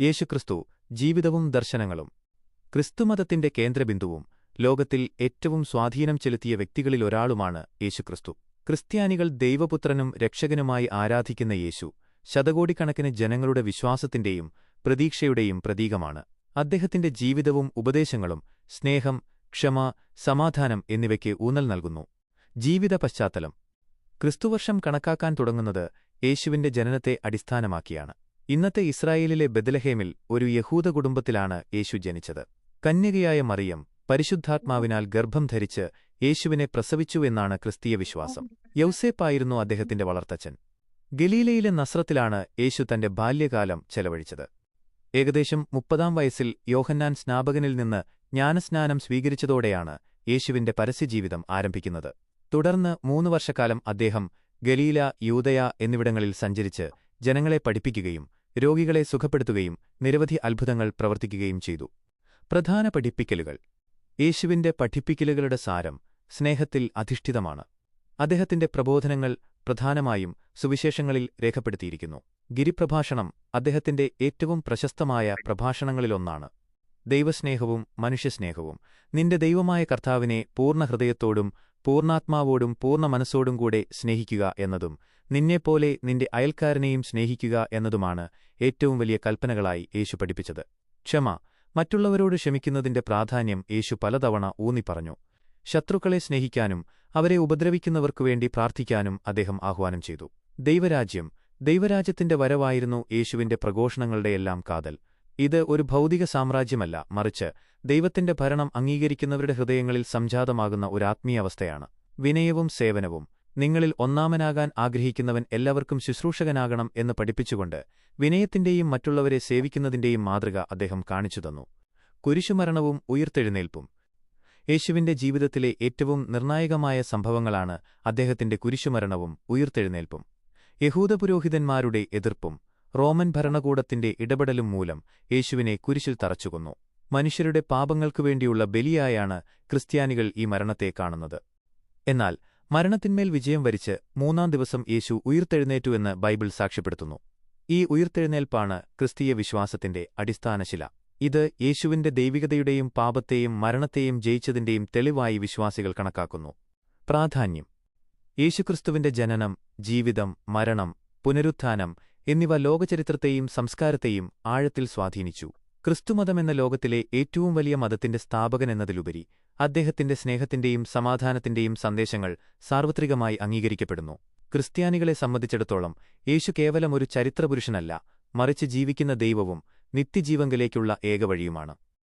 യേശുക്രിസ്തു ജീവിതവും ദർശനങ്ങളും. ക്രിസ്തുമതത്തിന്റെ കേന്ദ്രബിന്ദുവും ലോകത്തിൽ ഏറ്റവും സ്വാധീനം ചെലുത്തിയ വ്യക്തികളിലൊരാളുമാണ് യേശുക്രിസ്തു. ക്രിസ്ത്യാനികൾ ദൈവപുത്രനും രക്ഷകനുമായി ആരാധിക്കുന്ന യേശു ശതകോടിക്കണക്കിന് ജനങ്ങളുടെ വിശ്വാസത്തിന്റെയും പ്രതീക്ഷയുടെയും പ്രതീകമാണ്. അദ്ദേഹത്തിന്റെ ജീവിതവും ഉപദേശങ്ങളും സ്നേഹം ക്ഷമ സമാധാനം എന്നിവയ്ക്ക് ഊന്നൽ നൽകുന്നു. ജീവിത പശ്ചാത്തലം. ക്രിസ്തുവർഷം കണക്കാക്കാൻ തുടങ്ങുന്നത് യേശുവിന്റെ ജനനത്തെ അടിസ്ഥാനമാക്കിയാണ്. ഇന്നത്തെ ഇസ്രായേലിലെ ബദലഹേമിൽ ഒരു യഹൂദ കുടുംബത്തിലാണ് യേശു ജനിച്ചത്. കന്യകയായ മറിയം പരിശുദ്ധാത്മാവിനാൽ ഗർഭം ധരിച്ച് യേശുവിനെ പ്രസവിച്ചുവെന്നാണ് ക്രിസ്തീയ വിശ്വാസം. യൗസേപ്പായിരുന്നു അദ്ദേഹത്തിന്റെ വളർത്തച്ഛൻ. ഗലീലയിലെ നസ്രത്തിലാണ് യേശു തന്റെ ബാല്യകാലം ചെലവഴിച്ചത്. ഏകദേശം മുപ്പതാം വയസ്സിൽ യോഹന്നാൻ സ്നാപകനിൽ നിന്ന് ജ്ഞാനസ്നാനം സ്വീകരിച്ചതോടെയാണ് യേശുവിന്റെ പരസ്യജീവിതം ആരംഭിക്കുന്നത്. തുടർന്ന് മൂന്നു വർഷക്കാലം അദ്ദേഹം ഗലീല യൂതയ എന്നിവിടങ്ങളിൽ സഞ്ചരിച്ച് ജനങ്ങളെ പഠിപ്പിക്കുകയും രോഗികളെ സുഖപ്പെടുത്തുകയും നിരവധി അത്ഭുതങ്ങൾ പ്രവർത്തിക്കുകയും ചെയ്തു. പ്രധാന പഠിപ്പിക്കലുകൾ. യേശുവിന്റെ പഠിപ്പിക്കലുകളുടെ സാരം സ്നേഹത്തിൽ അധിഷ്ഠിതമാണ്. അദ്ദേഹത്തിന്റെ പ്രബോധനങ്ങൾ പ്രധാനമായും സുവിശേഷങ്ങളിൽ രേഖപ്പെടുത്തിയിരിക്കുന്നു. ഗിരിപ്രഭാഷണം അദ്ദേഹത്തിന്റെ ഏറ്റവും പ്രശസ്തമായ പ്രഭാഷണങ്ങളിലൊന്നാണ്. ദൈവസ്നേഹവും മനുഷ്യസ്നേഹവും. നിന്റെ ദൈവമായ കർത്താവിനെ പൂർണ ഹൃദയത്തോടും പൂർണാത്മാവോടും പൂർണ മനസ്സോടും കൂടെ സ്നേഹിക്കുക എന്നതും നിന്നെപ്പോലെ നിന്റെ അയൽക്കാരനെയും സ്നേഹിക്കുക എന്നതുമാണ് ഏറ്റവും വലിയ കൽപ്പനകളായി യേശു പഠിപ്പിച്ചത്. ക്ഷമ മറ്റുള്ളവരോട് ക്ഷമിക്കുന്നതിന്റെ പ്രാധാന്യം യേശു പലതവണ ഊന്നിപ്പറഞ്ഞു. ശത്രുക്കളെ സ്നേഹിക്കാനും അവരെ ഉപദ്രവിക്കുന്നവർക്കുവേണ്ടി പ്രാർത്ഥിക്കാനും അദ്ദേഹം ആഹ്വാനം ചെയ്തു. ദൈവരാജ്യം ദൈവരാജ്യത്തിന്റെ വരവായിരുന്നു യേശുവിന്റെ പ്രഘോഷണങ്ങളുടെയെല്ലാം കാതൽ. ഇത് ഒരു ഭൗതിക സാമ്രാജ്യമല്ല മറിച്ച് ദൈവത്തിന്റെ ഭരണം അംഗീകരിക്കുന്നവരുടെ ഹൃദയങ്ങളിൽ സംജാതമാകുന്ന ഒരു ആത്മീയാവസ്ഥയാണ് വിനയവും സേവനവും. നിങ്ങളിൽ ഒന്നാമനാകാൻ ആഗ്രഹിക്കുന്നവൻ എല്ലാവർക്കും ശുശ്രൂഷകനാകണം എന്ന് പഠിപ്പിച്ചുകൊണ്ട് വിനയത്തിന്റെയും മറ്റുള്ളവരെ സേവിക്കുന്നതിന്റെയും മാതൃക അദ്ദേഹം കാണിച്ചുതന്നു കുരിശുമരണവും ഉയർത്തെഴുന്നേൽപ്പും. യേശുവിന്റെ ജീവിതത്തിലെ ഏറ്റവും നിർണായകമായ സംഭവങ്ങളാണ് അദ്ദേഹത്തിന്റെ കുരിശുമരണവും ഉയർത്തെഴുന്നേൽപ്പും. യഹൂദപുരോഹിതന്മാരുടെ എതിർപ്പും. റോമൻ ഭരണകൂടത്തിന്റെ ഇടപെടലും മൂലം യേശുവിനെ കുരിശിൽ തറച്ചുകൊന്നു. മനുഷ്യരുടെ പാപങ്ങൾക്കുവേണ്ടിയുള്ള ബലിയായാണ് ക്രിസ്ത്യാനികൾ ഈ മരണത്തെ കാണുന്നത്. എന്നാൽ മരണത്തിന്മേൽ വിജയം വരിച്ച് മൂന്നാം ദിവസം യേശു ഉയർത്തെഴുന്നേറ്റുവെന്ന് ബൈബിൾ സാക്ഷ്യപ്പെടുത്തുന്നു. ഈ ഉയർത്തെഴുന്നേൽപ്പാണ് ക്രിസ്തീയ വിശ്വാസത്തിന്റെ അടിസ്ഥാനശില ഇത് യേശുവിന്റെ ദൈവികതയുടെയും പാപത്തെയും മരണത്തെയും ജയിച്ചതിന്റെയും തെളിവായി വിശ്വാസികൾ കണക്കാക്കുന്നു. പ്രാധാന്യം. യേശുക്രിസ്തുവിന്റെ ജനനം ജീവിതം മരണം പുനരുത്ഥാനം എന്നിവ ലോകചരിത്രത്തെയും സംസ്കാരത്തെയും ആഴത്തിൽ സ്വാധീനിച്ചു. ക്രിസ്തുമതമെന്ന ലോകത്തിലെ ഏറ്റവും വലിയ മതത്തിന്റെ സ്ഥാപകനെന്നതിലുപരി അദ്ദേഹത്തിന്റെ സ്നേഹത്തിന്റെയും സമാധാനത്തിന്റെയും സന്ദേശങ്ങൾ സാർവത്രികമായി അംഗീകരിക്കപ്പെടുന്നു. ക്രിസ്ത്യാനികളെ സംബന്ധിച്ചിടത്തോളം യേശു കേവലം ഒരു ചരിത്രപുരുഷനല്ല മറിച്ച് ജീവിക്കുന്ന ദൈവവും നിത്യജീവങ്കലേക്കുള്ള ഏക വഴിയുമാണ്.